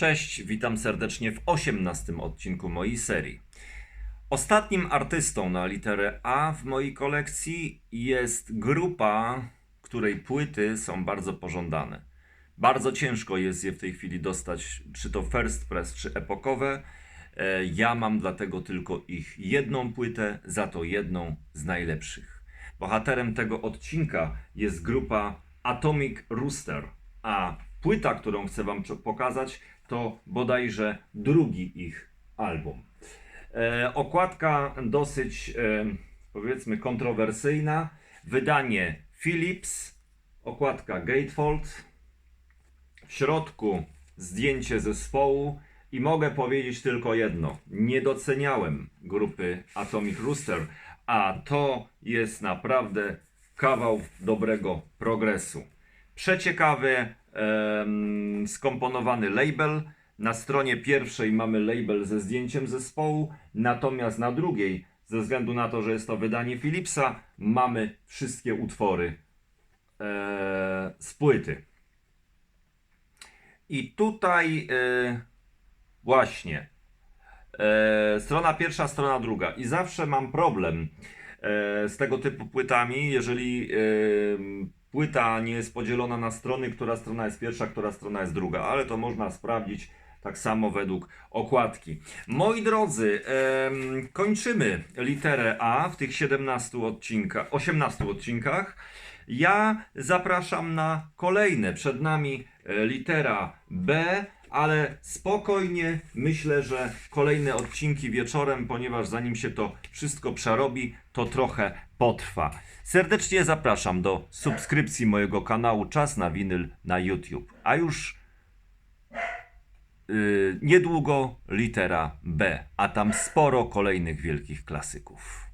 Cześć, witam serdecznie w 18 odcinku mojej serii. Ostatnim artystą na literę A w mojej kolekcji jest grupa, której płyty są bardzo pożądane. Bardzo ciężko jest je w tej chwili dostać, czy to first press, czy epokowe. E, Ja mam dlatego tylko ich jedną płytę, za to jedną z najlepszych. Bohaterem tego odcinka jest grupa Atomic Rooster, a płyta, którą chcę Wam pokazać, to bodajże drugi ich album. E, okładka dosyć, e, powiedzmy, kontrowersyjna. Wydanie Philips, okładka Gatefold, w środku zdjęcie zespołu i mogę powiedzieć tylko jedno. Nie doceniałem grupy Atomic Rooster, a to jest naprawdę kawał dobrego progresu. Przeciekawy, skomponowany label. Na stronie pierwszej mamy label ze zdjęciem zespołu, natomiast na drugiej, ze względu na to, że jest to wydanie Philipsa, mamy wszystkie utwory e, z płyty. I tutaj e, właśnie e, strona pierwsza, strona druga. I zawsze mam problem z tego typu płytami, jeżeli płyta nie jest podzielona na strony, która strona jest pierwsza, która strona jest druga, ale to można sprawdzić tak samo według okładki. Moi drodzy, em, kończymy literę A w tych 17 odcinkach, 18 odcinkach. Ja zapraszam na kolejne. Przed nami e, litera B, ale spokojnie myślę, że kolejne odcinki wieczorem, ponieważ zanim się to wszystko przerobi, to trochę potrwa. Serdecznie zapraszam do subskrypcji mojego kanału Czas na winyl na YouTube. A już yy, niedługo litera B, a tam sporo kolejnych wielkich klasyków.